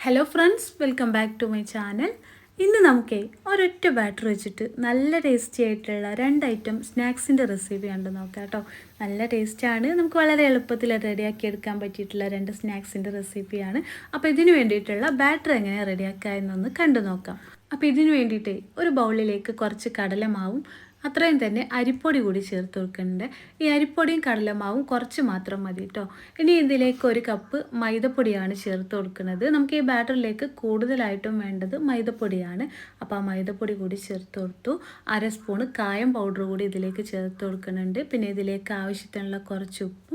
Hello friends welcome back to my channel ഇന്ന് നമുക്ക് ഒരൊറ്റ ബാറ്റർ വെച്ചിട്ട് നല്ല ടേസ്റ്റി ആയിട്ടുള്ള രണ്ട് ഐറ്റം സ്നാക്സിന്റെ റെസിപ്പി കണ്ട് നോക്കാം കേട്ടോ നല്ല ടേസ്റ്റാണ് നമുക്ക് വളരെ എളുപ്പത്തിൽ റെഡിയാക്കി എടുക്കാൻ പറ്റിയിട്ടുള്ള രണ്ട് സ്നാക്സിന്റെ റെസിപ്പിയാണ് അപ്പോൾ ഇതിന് വേണ്ടിയിട്ടുള്ള ബാറ്റർ എങ്ങനെ റെഡിയാക്കുക എന്നൊന്ന് കണ്ടു നോക്കാം. അപ്പോൾ ഇതിന് വേണ്ടിയിട്ട് ഒരു ബൗളിലേക്ക് കുറച്ച് കടലമാവും അത്രയും തന്നെ അരിപ്പൊടി കൂടി ചേർത്ത് കൊടുക്കുന്നുണ്ട്. ഈ അരിപ്പൊടിയും കടലമാവും കുറച്ച് മാത്രം മതി കേട്ടോ ഇനി ഇതിലേക്ക് ഒരു കപ്പ് മൈദപ്പൊടിയാണ് ചേർത്ത് കൊടുക്കുന്നത്. നമുക്ക് ഈ ബാറ്ററിലേക്ക് കൂടുതലായിട്ടും വേണ്ടത് മൈദപ്പൊടിയാണ്. അപ്പോൾ ആ മൈദപ്പൊടി കൂടി ചേർത്ത് കൊടുത്തു. അര സ്പൂണ് കായം പൗഡർ കൂടി ഇതിലേക്ക് ചേർത്ത് കൊടുക്കുന്നുണ്ട്. പിന്നെ ഇതിലേക്ക് ആവശ്യത്തിനുള്ള കുറച്ച് ഉപ്പും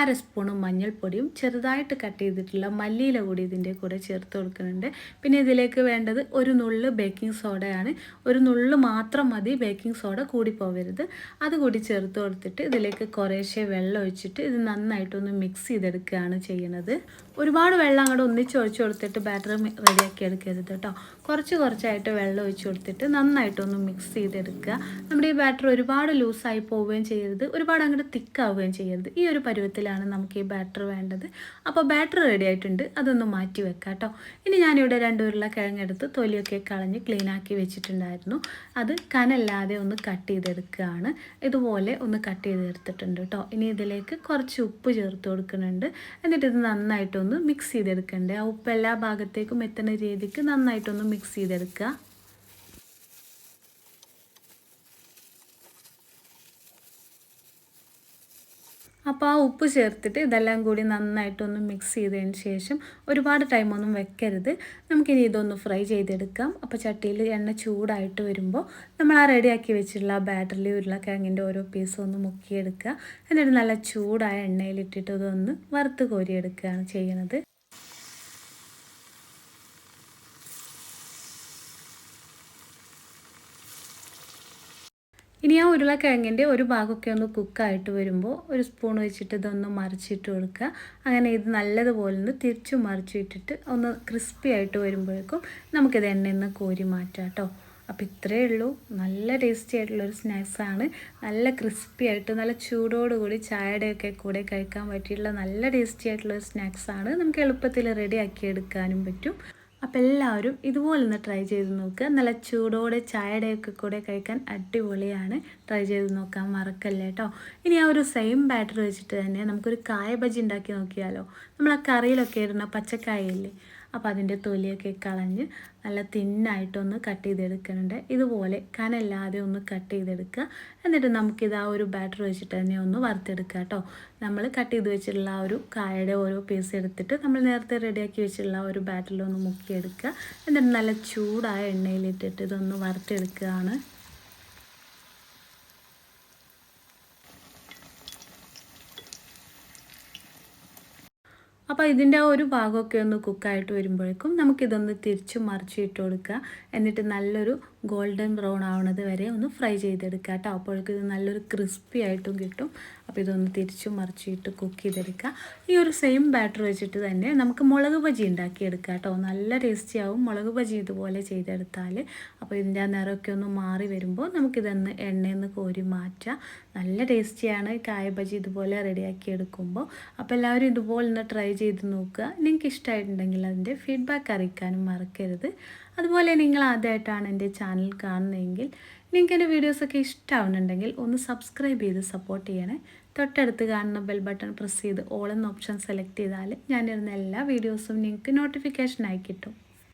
അര സ്പൂണും മഞ്ഞൾപ്പൊടിയും ചെറുതായിട്ട് കട്ട് ചെയ്തിട്ടുള്ള മല്ലിയില കൂടി ഇതിന്റെ കൂടെ ചേർത്ത് കൊടുക്കുന്നുണ്ട്. പിന്നെ ഇതിലേക്ക് വേണ്ടത് ഒരു നുള്ള് ബേക്കിംഗ് സോഡയാണ്. ഒരു നുള്ള് മാത്രം മതി ബേക്കിംഗ് സോഡ കൂടി പോവരുത്. അതുകൂടി ചേർത്ത് കൊടുത്തിട്ട് ഇതിലേക്ക് കുറേശ്ശെ വെള്ളം ഒഴിച്ചിട്ട് ഇത് നന്നായിട്ടൊന്ന് മിക്സ് ചെയ്തെടുക്കുകയാണ് ചെയ്യുന്നത്. ഒരുപാട് വെള്ളം അങ്ങോട്ട് ഒന്നിച്ച് ഒഴിച്ച് കൊടുത്തിട്ട് ബാറ്റർ റെഡിയാക്കി എടുക്കരുത് കേട്ടോ കുറച്ച് കുറച്ചായിട്ട് വെള്ളം ഒഴിച്ച് കൊടുത്തിട്ട് നന്നായിട്ടൊന്ന് മിക്സ് ചെയ്തെടുക്കുക. നമ്മുടെ ഈ ബാറ്റർ ഒരുപാട് ലൂസായി പോവുകയും ചെയ്യരുത്. ഒരുപാട് അങ്ങോട്ട് തിക്കാവുകയും ചെയ്യരുത്. ഈ ഒരു പരുവത്തിലാണ് നമുക്ക് ഈ ബാറ്റർ വേണ്ടത്. അപ്പോൾ ബാറ്റർ റെഡി ആയിട്ടുണ്ട്. അതൊന്ന് മാറ്റി വെക്കാം കേട്ടോ ഇനി ഞാനിവിടെ രണ്ട് ഉരുളക്കിഴങ്ങെടുത്ത് തൊലിയൊക്കെ കളഞ്ഞ് ക്ലീനാക്കി വെച്ചിട്ടുണ്ടായിരുന്നു. അത് കനല്ലാതെ ഒന്ന് കട്ട് ചെയ്തെടുക്കുകയാണ് ഇതുപോലെ ഒന്ന് കട്ട് ചെയ്തെടുത്തിട്ടുണ്ട് കേട്ടോ ഇനി ഇതിലേക്ക് കുറച്ച് ഉപ്പ് ചേർത്ത് കൊടുക്കുന്നുണ്ട്. എന്നിട്ട് ഇത് നന്നായിട്ടൊന്ന് മിക്സ് ചെയ്തെടുക്കണ്ടേ. ആ ഉപ്പ് എല്ലാ ഭാഗത്തേക്കും എത്തുന്ന രീതിക്ക് നന്നായിട്ടൊന്ന് മിക്സ് ചെയ്തെടുക്കുക. അപ്പോൾ ആ ഉപ്പ് ചേർത്തിട്ട് ഇതെല്ലാം കൂടി നന്നായിട്ടൊന്ന് മിക്സ് ചെയ്തതിന് ശേഷം ഒരുപാട് ടൈമൊന്നും വെക്കരുത്. നമുക്കിനി ഇതൊന്ന് ഫ്രൈ ചെയ്തെടുക്കാം. അപ്പോൾ ചട്ടിയിൽ എണ്ണ ചൂടായിട്ട് വരുമ്പോൾ നമ്മൾ ആ റെഡിയാക്കി വെച്ചിട്ടുള്ള ആ ബാറ്ററിൽ ഉരുളക്കിഴങ്ങിന്റെ ഓരോ പീസും ഒന്ന് മുക്കിയെടുക്കുക. എന്നിട്ട് നല്ല ചൂടായ എണ്ണയിലിട്ടിട്ട് ഇതൊന്ന് വറുത്ത് കോരിയെടുക്കുകയാണ് ചെയ്യുന്നത് ഇനി ആ ഉരുളക്കിഴങ്ങിന്റെ ഒരു ഭാഗമൊക്കെ ഒന്ന് കുക്കായിട്ട് വരുമ്പോൾ ഒരു സ്പൂൺ വെച്ചിട്ട് ഇതൊന്ന് മറിച്ചിട്ട് കൊടുക്കുക. അങ്ങനെ ഇത് നല്ലതുപോലെ ഒന്ന് തിരിച്ചു മറിച്ചിട്ടിട്ട് ഒന്ന് ക്രിസ്പി ആയിട്ട് വരുമ്പോഴേക്കും നമുക്കിത് എണ്ണയിൽ കോരി മാറ്റാം കേട്ടോ. അപ്പോൾ ഇത്രയേ ഉള്ളൂ. നല്ല ടേസ്റ്റി ആയിട്ടുള്ളൊരു സ്നാക്സാണ് നല്ല ക്രിസ്പി ആയിട്ട് നല്ല ചൂടോടുകൂടി ചായയുടെയൊക്കെ കൂടെ കഴിക്കാൻ പറ്റിയിട്ടുള്ള നല്ല ടേസ്റ്റി ആയിട്ടുള്ളൊരു സ്നാക്സാണ് നമുക്ക് എളുപ്പത്തിൽ റെഡിയാക്കി എടുക്കാനും പറ്റും. അപ്പോൾ എല്ലാവരും ഇതുപോലെ ഒന്ന് ട്രൈ ചെയ്ത് നോക്കുക നല്ല ചൂടോടെ ചായയുടെയൊക്കെ കൂടെ കഴിക്കാൻ അടിപൊളിയാണ്. ട്രൈ ചെയ്ത് നോക്കാൻ മറക്കല്ലേ കേട്ടോ ഇനി ആ ഒരു സെയിം ബാറ്റർ വെച്ചിട്ട് തന്നെ നമുക്കൊരു കായ ബജി ഉണ്ടാക്കി നോക്കിയാലോ? നമ്മൾ ആ കറിയിലൊക്കെ ഇടുന്ന പച്ചക്കായയില്ലേ അപ്പോൾ അതിന്റെ തൊലിയൊക്കെ കളഞ്ഞ് നല്ല തിന്നായിട്ടൊന്ന് കട്ട് ചെയ്തെടുക്കുന്നുണ്ട്. ഇതുപോലെ കനല്ലാതെ ഒന്ന് കട്ട് ചെയ്തെടുക്കുക. എന്നിട്ട് നമുക്കിത് ആ ഒരു ബാറ്റർ വെച്ചിട്ട് തന്നെ ഒന്ന് വറുത്തെടുക്കുക കേട്ടോ നമ്മൾ കട്ട് ചെയ്ത് വെച്ചിട്ടുള്ള ആ ഒരു കായയുടെ ഓരോ പീസ് എടുത്തിട്ട് നമ്മൾ നേരത്തെ റെഡിയാക്കി വെച്ചിട്ടുള്ള ഒരു ബാറ്ററിലൊന്ന് മുക്കിയെടുക്കുക. എന്നിട്ട് നല്ല ചൂടായ എണ്ണയിലിട്ടിട്ട് ഇതൊന്ന് വറുത്തെടുക്കുകയാണ്. അപ്പോൾ ഇതിന്റെ ആ ഒരു ഭാഗമൊക്കെ ഒന്ന് കുക്കായിട്ട് വരുമ്പോഴേക്കും നമുക്കിതൊന്ന് തിരിച്ച് മറിച്ചിട്ട് കൊടുക്കുക. എന്നിട്ട് നല്ലൊരു ഗോൾഡൻ ബ്രൗൺ ആവുന്നത് വരെ ഒന്ന് ഫ്രൈ ചെയ്തെടുക്കുക കേട്ടോ. അപ്പോഴേക്കും ഇത് നല്ലൊരു ക്രിസ്പി ആയിട്ടും കിട്ടും. അപ്പോൾ ഇതൊന്ന് തിരിച്ചു മറിച്ചിട്ട് കുക്ക് ചെയ്തെടുക്കുക. ഈ ഒരു സെയിം ബാറ്റർ വെച്ചിട്ട് തന്നെ നമുക്ക് മുളക് ബജി ഉണ്ടാക്കിയെടുക്കുക കേട്ടോ. നല്ല ടേസ്റ്റി ആവും. മുളക് ബജി ഇതുപോലെ ചെയ്തെടുത്താൽ. അപ്പോൾ ഇതിന്റെ ആ നിറമൊക്കെ ഒന്ന് മാറി വരുമ്പോൾ നമുക്കിതൊന്ന് എണ്ണയിൽ നിന്ന് കോരി മാറ്റാം. നല്ല ടേസ്റ്റിയാണ് കായ ബജി ഇതുപോലെ റെഡിയാക്കി എടുക്കുമ്പോൾ. അപ്പോൾ എല്ലാവരും ഇതുപോലെ ഒന്ന് ട്രൈ ചെയ്ത് നോക്കുക. നിങ്ങൾക്ക് ഇഷ്ടമായിട്ടുണ്ടെങ്കിൽ അതിന്റെ ഫീഡ്ബാക്ക് അറിയിക്കാനും മറക്കരുത്. അതുപോലെ നിങ്ങൾ ആദ്യമായിട്ടാണ് എന്റെ ചാനൽ കാണുന്നതെങ്കിൽ നിങ്ങൾക്ക് എന്റെ വീഡിയോസൊക്കെ ഇഷ്ടമാവുന്നുണ്ടെങ്കിൽ ഒന്ന് സബ്സ്ക്രൈബ് ചെയ്ത് സപ്പോർട്ട് ചെയ്യണേ. തൊട്ടടുത്ത് കാണുന്ന ബെൽ ബട്ടൺ പ്രസ് ചെയ്ത് ഓൾ എന്ന ഓപ്ഷൻ സെലക്ട് ചെയ്താൽ ഞാനിരുന്ന എല്ലാ വീഡിയോസും നിങ്ങൾക്ക് നോട്ടിഫിക്കേഷനായി കിട്ടും.